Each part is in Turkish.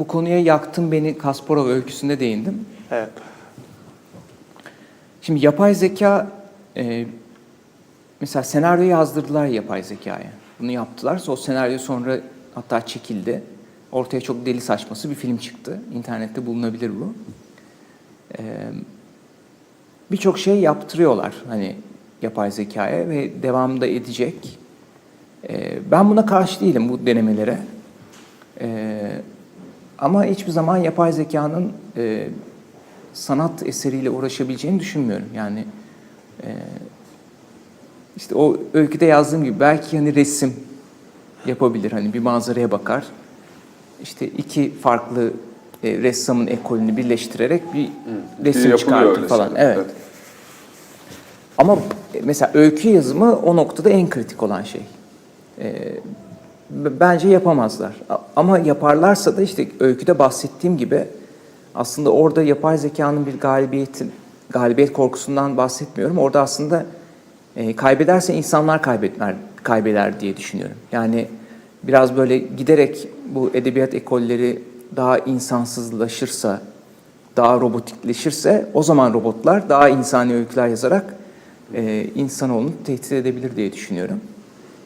bu konuya yaktın beni Kasparov öyküsünde değindim. Evet. Şimdi yapay zeka e, mesela senaryo yazdırdılar yapay zekaya. Bunu yaptılar. O senaryo sonra hatta çekildi. Ortaya çok deli saçması bir film çıktı. İnternette bulunabilir bu. E, Birçok şey yaptırıyorlar hani yapay zekaya ve devamında edecek. E, ben buna karşı değilim bu denemelere. E, ama hiçbir zaman yapay zekanın e, sanat eseriyle uğraşabileceğini düşünmüyorum. Yani e, işte o öyküde yazdığım gibi belki hani resim yapabilir. Hani bir manzaraya bakar. İşte iki farklı e, ressamın ekolünü birleştirerek bir resim yapılıyor çıkartır falan. şeyler, Evet. evet. Ama mesela öykü yazımı o noktada en kritik olan şey. B- bence yapamazlar. Ama yaparlarsa da işte öyküde bahsettiğim gibi aslında orada yapay zekanın bir galibiyetin galibiyet korkusundan bahsetmiyorum. Orada aslında e, kaybederse insanlar kaybeder, kaybeder diye düşünüyorum. Yani biraz böyle giderek bu edebiyat ekolleri daha insansızlaşırsa, daha robotikleşirse o zaman robotlar daha insani öyküler yazarak e, insanoğlunu tehdit edebilir diye düşünüyorum.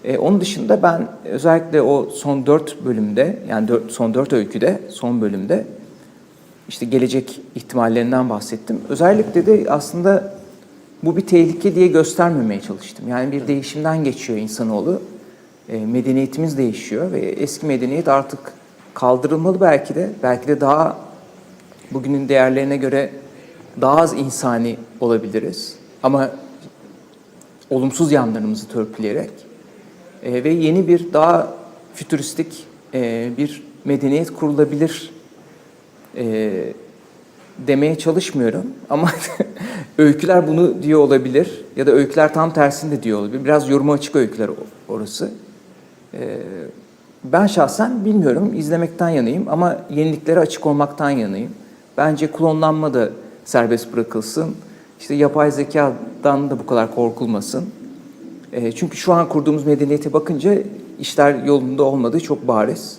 E, onun dışında ben özellikle o son dört bölümde yani dört, son dört öyküde son bölümde işte gelecek ihtimallerinden bahsettim. Özellikle de aslında bu bir tehlike diye göstermemeye çalıştım. Yani bir değişimden geçiyor insanoğlu. E, medeniyetimiz değişiyor ve eski medeniyet artık kaldırılmalı belki de. Belki de daha bugünün değerlerine göre daha az insani olabiliriz. Ama olumsuz yanlarımızı törpüleyerek e, ve yeni bir daha fütüristik e, bir medeniyet kurulabilir e, demeye çalışmıyorum. Ama öyküler bunu diyor olabilir ya da öyküler tam tersini de diyor olabilir. Biraz yoruma açık öyküler orası. E, ben şahsen bilmiyorum, izlemekten yanayım ama yeniliklere açık olmaktan yanayım. Bence klonlanma da serbest bırakılsın. İşte yapay zekadan da bu kadar korkulmasın. Çünkü şu an kurduğumuz medeniyete bakınca işler yolunda olmadığı çok bariz.